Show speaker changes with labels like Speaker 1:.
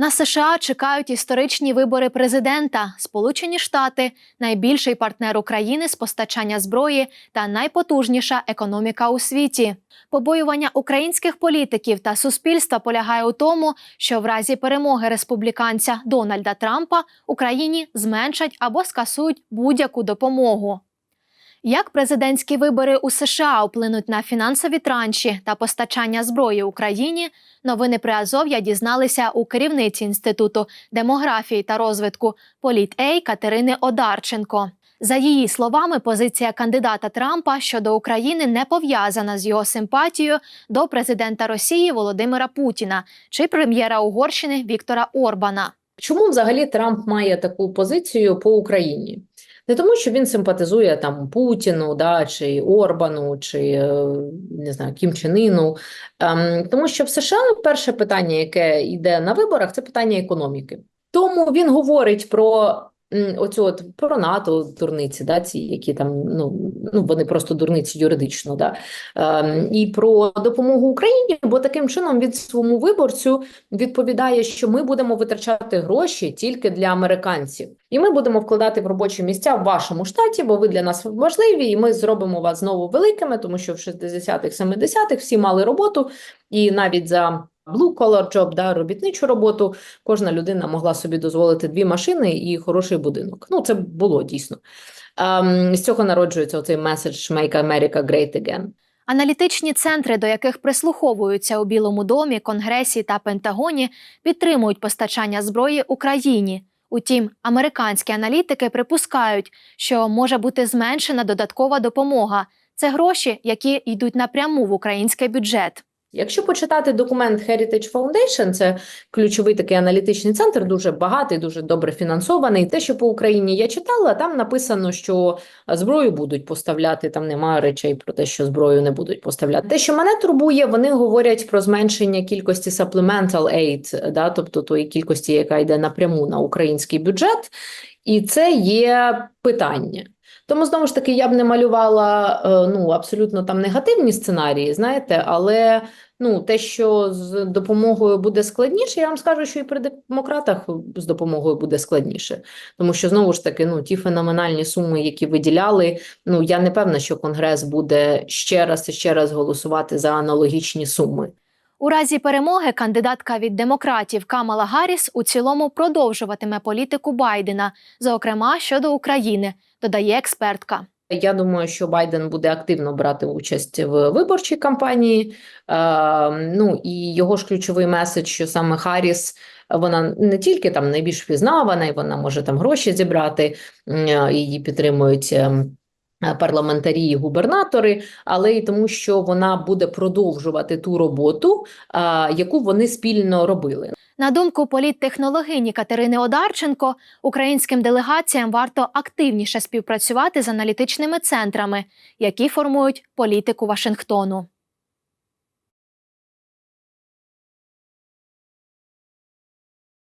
Speaker 1: На США чекають історичні вибори президента. Сполучені Штати найбільший партнер України з постачання зброї та найпотужніша економіка у світі. Побоювання українських політиків та суспільства полягає у тому, що в разі перемоги республіканця Дональда Трампа Україні зменшать або скасують будь-яку допомогу. Як президентські вибори у США вплинуть на фінансові транші та постачання зброї Україні, новини Приазов'я дізналися у керівниці Інституту демографії та розвитку Політ-Ей Катерини Одарченко. За її словами, позиція кандидата Трампа щодо України не пов'язана з його симпатією до президента Росії Володимира Путіна чи прем'єра Угорщини Віктора Орбана.
Speaker 2: Чому взагалі Трамп має таку позицію по Україні? Не тому, що він симпатизує там Путіну, да, чи Орбану, чи е, не знаю, Кім Іну. Ем, тому що в США перше питання, яке йде на виборах, це питання економіки. Тому він говорить про оцю от про НАТО дурниці, да, ці, які там ну, ну вони просто дурниці юридично, да, ем, і про допомогу Україні, бо таким чином він своєму виборцю відповідає, що ми будемо витрачати гроші тільки для американців, і ми будемо вкладати в робочі місця в вашому штаті, бо ви для нас важливі, і ми зробимо вас знову великими, тому що в 60-х, 70-х всі мали роботу, і навіть за blue collar job, да, робітничу роботу, кожна людина могла собі дозволити дві машини і хороший будинок. Ну, це було дійсно. Ем, з цього народжується оцей меседж Make America Great Again.
Speaker 1: Аналітичні центри, до яких прислуховуються у Білому домі, Конгресі та Пентагоні, підтримують постачання зброї Україні. Утім, американські аналітики припускають, що може бути зменшена додаткова допомога. Це гроші, які йдуть напряму в український бюджет.
Speaker 2: Якщо почитати документ Heritage Foundation, це ключовий такий аналітичний центр, дуже багатий, дуже добре фінансований. Те, що по Україні я читала, там написано, що зброю будуть поставляти. Там немає речей про те, що зброю не будуть поставляти. Те, що мене турбує, вони говорять про зменшення кількості supplemental aid, да, тобто тої кількості, яка йде напряму на український бюджет, і це є питання. Тому знову ж таки я б не малювала е, ну абсолютно там негативні сценарії, знаєте, але ну те, що з допомогою буде складніше, я вам скажу, що і при демократах з допомогою буде складніше, тому що знову ж таки, ну ті феноменальні суми, які виділяли, ну я не певна, що Конгрес буде ще раз і ще раз голосувати за аналогічні суми.
Speaker 1: У разі перемоги кандидатка від демократів Камала Гарріс у цілому продовжуватиме політику Байдена, зокрема щодо України, додає експертка.
Speaker 2: Я думаю, що Байден буде активно брати участь в виборчій кампанії. Е, ну і його ж ключовий меседж, що саме Харріс, вона не тільки там найбільш впізнавана, і вона може там гроші зібрати, е, її підтримують. Е, Парламентарі і губернатори, але й тому, що вона буде продовжувати ту роботу, яку вони спільно робили.
Speaker 1: На думку політтехнологині Катерини Одарченко, українським делегаціям варто активніше співпрацювати з аналітичними центрами, які формують політику Вашингтону.